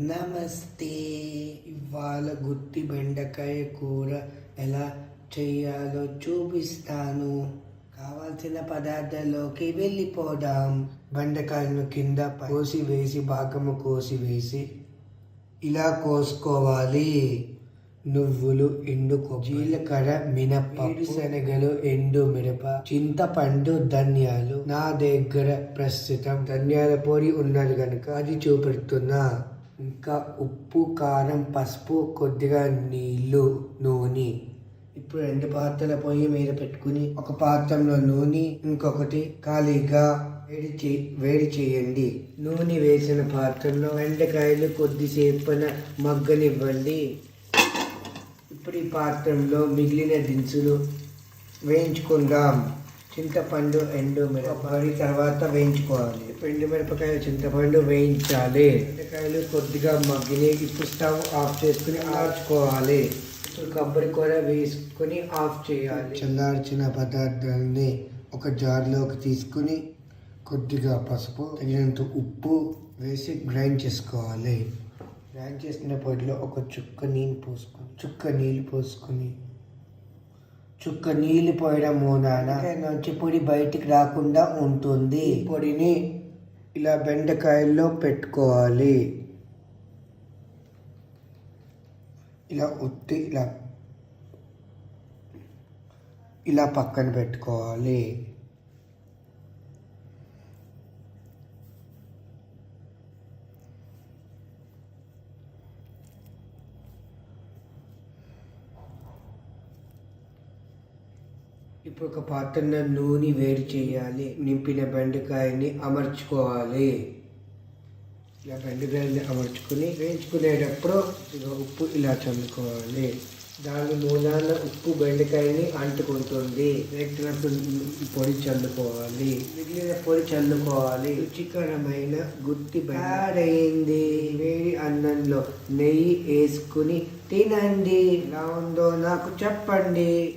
నమస్తే ఇవాళ గుత్తి బెండకాయ కూర ఎలా చేయాలో చూపిస్తాను. కావాల్సిన పదార్థాల్లోకి వెళ్ళిపోదాం. బెండకాయలను కింద కోసి వేసి భాగము కోసి వేసి ఇలా కోసుకోవాలి. నువ్వులు ఎండు జీలకర్ర మినపప్పు శనగలు ఎండు మిరప చింతపండు ధనియాలు. నా దగ్గర ప్రస్తుతం ధనియాల పొడి ఉన్నది కనుక అది చూపెడుతున్నా. ఇంకా ఉప్పు కారం పసుపు కొద్దిగా నీళ్ళు నూనె. ఇప్పుడు రెండు పాత్రల పొయ్యి మీద పెట్టుకుని ఒక పాత్రలో నూనె ఇంకొకటి ఖాళీగా వేడి చే వేడి చేయండి. నూనె వేసిన పాత్రలో వెండకాయలు కొద్దిసేపున మగ్గనివ్వండి. ఇప్పుడు ఈ పాత్రంలో మిగిలిన దినుసులు వేయించుకుందాం. చింతపండు ఎండు మిరపకాయ తర్వాత వేయించుకోవాలి. ఎండు మిరపకాయ చింతపండు వేయించాలి. మిరపకాయలు కొద్దిగా మగ్గిని ఇప్పుడు స్టవ్ ఆఫ్ చేసుకుని ఆర్చుకోవాలి. ఇప్పుడు కొబ్బరి కూర వేసుకుని ఆఫ్ చేయాలి. చల్లార్చిన పదార్థాలని ఒక జార్లోకి తీసుకుని కొద్దిగా పసుపు తగినంత ఉప్పు వేసి గ్రైండ్ చేసుకోవాలి. గ్రైండ్ చేసుకున్న పొడిలో ఒక చుక్క నీళ్ళు పోసుకొని చుక్క నీళ్ళు పోసుకొని చుక్క నీళ్ళు పోయడం మూలాన నుంచి పొడి బయటికి రాకుండా ఉంటుంది. పొడిని ఇలా బెండకాయల్లో పెట్టుకోవాలి. ఇలా ఉత్తి ఇలా ఇలా పక్కన పెట్టుకోవాలి. ఇప్పుడు ఒక పాత్రన నూనె వేడి చేయాలి నింపిన బెండకాయని అమర్చుకోవాలి. ఇలా బెండకాయని అమర్చుకుని వేయించుకునేటప్పుడు ఇలా ఉప్పు ఇలా చల్లుకోవాలి. దాని మూలాన ఉప్పు బెండకాయని అంటుకుంటుంది. వేగినప్పుడు పొడి చల్లుకోవాలి. మిగిలిన పొడి చల్లుకోవాలి. రుచికరమైన గుత్తి అయింది వేడి అన్నంలో నెయ్యి వేసుకుని తినండి. ఎలా ఉందో నాకు చెప్పండి.